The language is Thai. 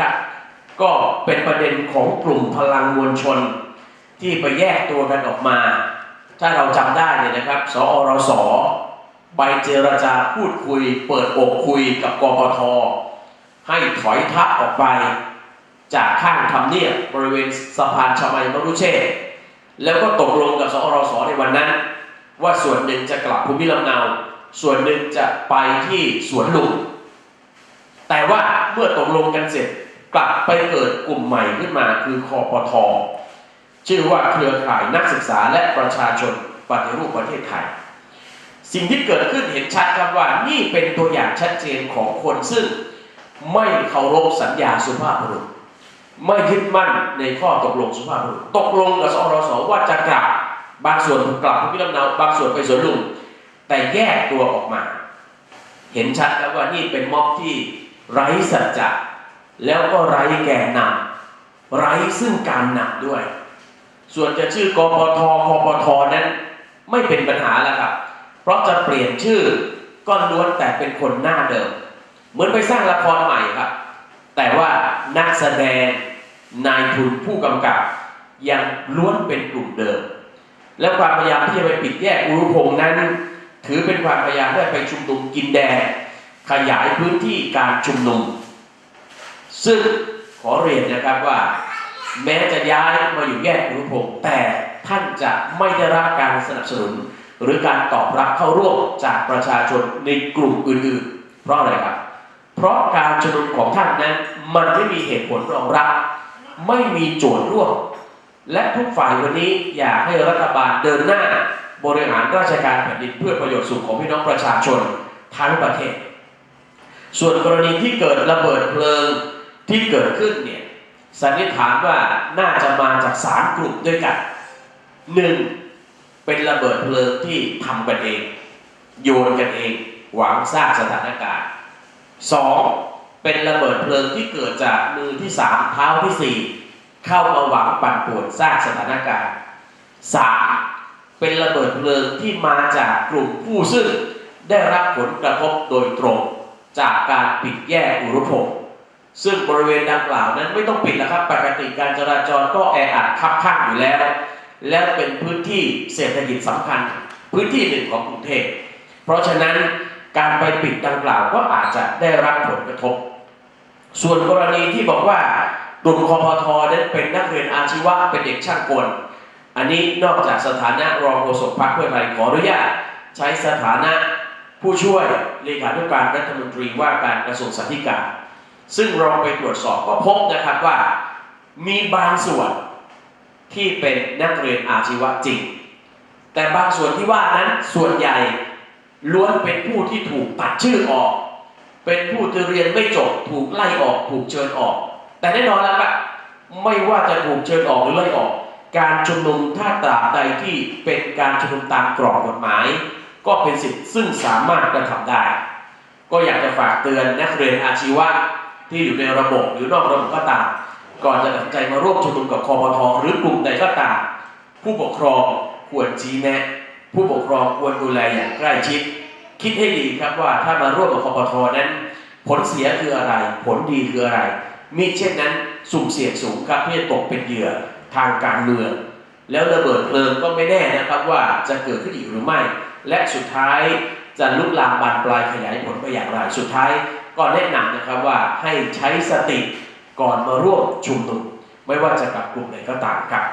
ครับ ก็เป็นประเด็นของกลุ่มพลังมวลชน ที่ไปแยกตัวกันออกมา ถ้าเราจำได้เนี่ยนะครับ สอรสไปเจรจาพูดคุย เปิดอกคุยกับกปทให้ถอยทัพออกไป จากข้างทำเนียบบริเวณสะพานชมัยมรุเชษฐ์แล้วก็ตกลงกับสอรสในวันนั้น ว่าส่วนหนึ่งจะกลับภูมิลำเนา ส่วนหนึ่งจะไปที่สวนลุมแต่ว่าเมื่อตกลงกันเสร็จ กลับไปเกิดกลุ่มใหม่ขึ้นมาคือคอปทชื่อว่าเครือข่ายนักศึกษาและประชาชนปฏิรูปประเทศไทย สิ่งที่เกิดขึ้นเห็นชัดครับว่านี่เป็นตัวอย่างชัดเจนของคนซึ่งไม่เคารพสัญญาสุภาพบุรุษ ไม่ยึดมั่นในข้อตกลงสุภาพบุรุษ ตกลงกับสอรสว่าจะกลับบางส่วนกลับภูมิลำเนาบางส่วนไปสวนลุมแต่แยกตัวออกมา เห็นชัดแล้วว่านี่เป็นม็อบที่ไร้สัจจะ แล้วก็ไร้แกนนำไร้ซึ่งการนำด้วย ส่วนจะชื่อกปทคปทนั้นไม่เป็นปัญหาแล้วครับ เพราะจะเปลี่ยนชื่อก็ล้วนแต่เป็นคนหน้าเดิม เหมือนไปสร้างละครใหม่ครับ แต่ว่านักแสดงนายทุนผู้กำกับ ยังล้วนเป็นกลุ่มเดิม และความพยายามที่จะไปปิดแยกอุรุพงษ์นั้น ถือเป็นความพยายามที่จะไปชุมนุมกินแดงขยายพื้นที่การชุมนุม ซึ่งขอเรียนนะครับว่า แม้จะย้ายมาอยู่แยกอุรุพงษ์แต่ท่านจะไม่ได้รับการสนับสนุน หรือการตอบรับเข้าร่วมจากประชาชนในกลุ่มอื่นๆ เพราะอะไรครับ เพราะการชุมนุมของท่านนั้นมันไม่มีเหตุผลรองรับ ไม่มีโจทย์ร่วม และทุกฝ่ายวันนี้อยากให้รัฐบาลเดินหน้าบริหารราชการแผ่นดินเพื่อประโยชน์สุขของพี่น้องประชาชนทั้งประเทศ ส่วนกรณีที่เกิดระเบิดเพลิง ที่เกิดขึ้นเนี่ยสันนิษฐานว่าน่าจะมาจากสามกลุ่มด้วยกันหนึ่งเป็นระเบิดเพลิงที่ทำกันเองโยนกันเองหวังสร้างสถานการณ์สองเป็นระเบิดเพลิงที่เกิดจากมือที่สามเท้าที่สี่เข้ามาหวังปั่นป่วนสร้างสถานการณ์สามเป็นระเบิดเพลิงที่มาจากกลุ่มผู้ซึ่งได้รับผลกระทบโดยตรง จากการปิดแยกอุรุพงศ์ ซึ่งบริเวณดังกล่าวนั้นไม่ต้องปิดแล้วครับ ปกติการจราจรก็แออัดคับข้างอยู่แล้ว และเป็นพื้นที่เศรษฐกิจสำคัญ พื้นที่หนึ่งของกรุงเทพเพราะฉะนั้นการไปปิดดังกล่าวก็อาจจะได้รับผลกระทบ ส่วนกรณีที่บอกว่ากลุ่มคอพทนั้นเป็นนักเรียนอาชีวะเป็นเด็กช่างกล อันนี้นอกจากสถานะรองโฆษกพรรคเพื่อไทยขออนุญาตใช้สถานะผู้ช่วยเลขาธิการรัฐมนตรีว่าการกระทรวงสาธารณสุข ซึ่งเราไปตรวจสอบก็พบนะครับว่ามีบางส่วนที่เป็นนักเรียนอาชีวะจริง แต่บางส่วนที่ว่านั้นส่วนใหญ่ล้วนเป็นผู้ที่ถูกตัดชื่อออก เป็นผู้ที่เรียนไม่จบ ถูกไล่ออก ถูกเชิญออก แต่แน่นอนแล้วครับไม่ว่าจะถูกเชิญออกหรือไล่ออก การชุมนุมถ้าตราบใดที่เป็นการชุมนุมตามกรอบกฎหมาย ก็เป็นสิทธิ์ซึ่งสามารถกระทำได้ ก็อยากจะฝากเตือนนักเรียนอาชีวะ ที่อยู่ในระบบหรือนอกระบบก็ตาม ก่อนจะตัดใจมาร่วมชุมนุมกับคอปทหรือกลุ่มใดก็ตาม ผู้ปกครองควรชี้แนะ ผู้ปกครองควรดูแลอย่างใกล้ชิด คิดให้ดีครับว่าถ้ามาร่วมกับคอปทนั้น ผลเสียคืออะไร ผลดีคืออะไร มิเช่นนั้นสุ่มเสี่ยงสูงครับที่จะตกเป็นเหยื่อทางการเมือง แล้วระเบิดเพลิงก็ไม่แน่นะครับว่าจะเกิดขึ้นอีกหรือไม่ และสุดท้าย จะลุกลามบานปลายขยายผลไปอย่างไร สุดท้ายก็แนะนำนะครับว่าให้ใช้สติก่อนมาร่วมชุมนุมไม่ว่าจะกับกลุ่มไหนก็ตามครับ